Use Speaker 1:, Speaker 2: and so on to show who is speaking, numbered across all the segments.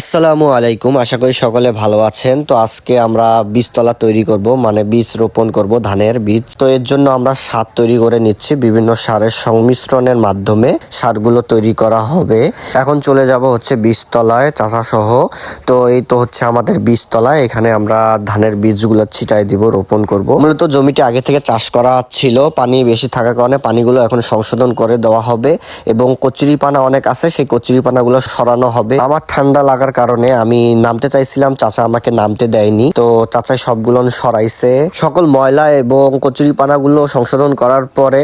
Speaker 1: আসসালামু আলাইকুম, আশা করি সকলে ভালো আছেন। তো আজকে আমরা বীজতলা তৈরি করব মানে বীজ রোপণ করব ধানের বীজ। তো এর জন্য আমরা সার তৈরি করে নিচ্ছি, বিভিন্ন সারের সংমিশ্রণের মাধ্যমে সারগুলো তৈরি করা হবে। এখন চলে যাব হচ্ছে বীজতলায় সহ তো এই তো হচ্ছে আমাদের বীজতলায়, এখানে আমরা ধানের বীজগুলো ছিটাই দিব, রোপণ করব। মূলত জমিটি আগে থেকে চাষ করা ছিল, পানি বেশি থাকার কারণে পানিগুলো এখন সংশোধন করে দেওয়া হবে। এবং কচুরি পানা অনেক আছে, সেই কচুরি পানাগুলো সরানো হবে। আমার ঠান্ডা লাগার কারণে আমি নামতে চাইছিলাম, চাচা আমাকে নামতে দেয়নি। তো চাচাই সবগুলো সরাইছে। সকল ময়লা এবং কচুরি পানাগুলো সংশোধন করার পরে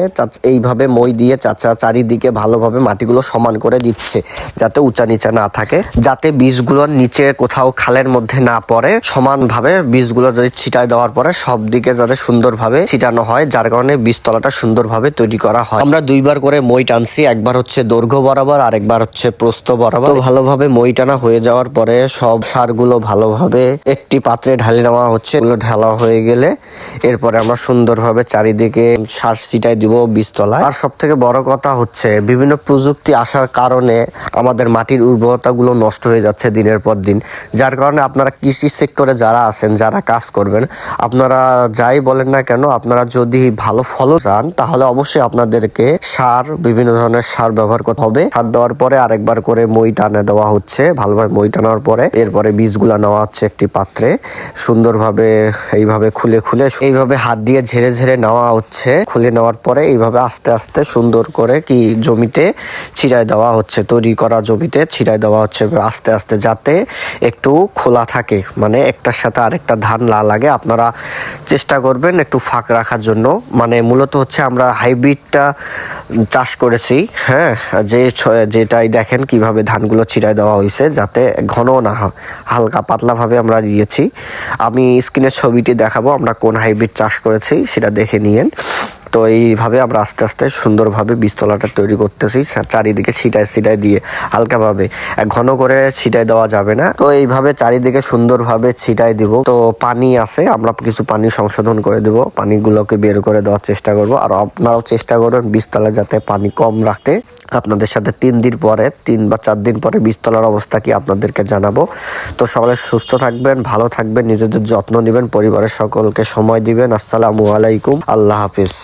Speaker 1: এইভাবে মই দিয়ে চাচা চারিদিকে ভালোভাবে মাটিগুলো সমান করে দিচ্ছে, যাতে উঁচা নিচা না থাকে, যাতে বীজগুলোর নিচে কোথাও খালের মধ্যে না পড়ে। সমানভাবে বীজগুলো যদি ছিটায় দেওয়ার পরে সব দিকে যাতে সুন্দরভাবে ছিটানো হয়, যার কারণে বীজতলাটা সুন্দরভাবে তৈরি করা হয়। আমরা দুইবার করে মই টানছি, একবার হচ্ছে দৈর্ঘ্য বরাবর আর একবার হচ্ছে প্রস্থ বরাবর। ভালোভাবে মই টানা হয়ে যাওয়ার পরে সব সারগুলো ভালোভাবে একটি পাত্রে ঢালে নেওয়া হচ্ছে। এগুলো ঢালা হয়ে গেলে এরপরে আমরা সুন্দরভাবে চারিদিকে সার ছিটাই দিব বীজতলায়। আর সব থেকে বড় কথা হচ্ছে, বিভিন্ন প্রযুক্তি আসার কারণে আমাদের মাটির উর্বরতাগুলো নষ্ট হয়ে যাচ্ছে দিনের পর দিন। যার কারণে আপনারা কৃষি সেক্টরে যারা আছেন, যারা কাজ করবেন, আপনারা যাই বলেন না কেন, আপনারা যদি ভালো ফলন চান, তাহলে অবশ্যই আপনাদেরকে সার, বিভিন্ন ধরনের সার ব্যবহার করতে হবে। সার দেওয়ার পরে আরেকবার করে মই টানে দেওয়া হচ্ছে, ভালোভাবে টানার পরে এরপরে বীজগুলা নেওয়া হচ্ছে একটি পাত্রে। সুন্দরভাবে এইভাবে খুলে খুলে, এইভাবে হাত দিয়ে ঝেড়ে ঝেড়ে নেওয়া হচ্ছে। খুলে নেওয়ার পরে এইভাবে আস্তে আস্তে সুন্দর করে কি জমিতে ছিটাই দেওয়া হচ্ছে, তৈরি করা জমিতে ছিটাই দেওয়া হচ্ছে আস্তে আস্তে যাতে একটু খোলা থাকে। মানে একটার সাথে আরেকটা ধান না লাগে। আপনারা চেষ্টা করবেন একটু ফাঁক রাখার জন্য। মানে মূলত হচ্ছে আমরা হাইব্রিডটা চাষ করেছি হ্যাঁ যে যেটাই দেখেন কীভাবে ধানগুলো ছিঁড়াই দেওয়া হয়েছে যাতে ঘন না হালকা পাতলাভাবে আমরা দিয়েছি। আমি স্ক্রিনের ছবিটি দেখাবো, আমরা কোন হাইব্রিড চাষ করেছি, সেটা দেখে নিয়েন। তো এইভাবে আমরা আস্তে আস্তে সুন্দরভাবে বীজতলাটা তৈরি করতেছি। চারিদিকে ছিটায় ছিটায় দিয়ে হালকাভাবে। ঘন করে ছিটায় দেওয়া যাবে না। তো এইভাবে চারিদিকে সুন্দরভাবে ছিটায় দিব। তো পানি আছে, আমরা কিছু পানি সংশোধন করে দেব। পানিগুলোকে বের করে দেওয়ার চেষ্টা করব। আর আপনারাও চেষ্টা করবেন বীজতলায় যাতে পানি কম রাখতে। আপনাদের সাথে তিন দিন পরে, তিন বা চার দিন পরে বীজতলার অবস্থা কি আপনাদেরকে জানাব। তো সকলে সুস্থ থাকবেন, ভালো থাকবেন, নিজেদের যত্ন নেবেন, পরিবারের সকলকে সময় দিবেন। আসসালামু আলাইকুম। আল্লাহ হাফিজ।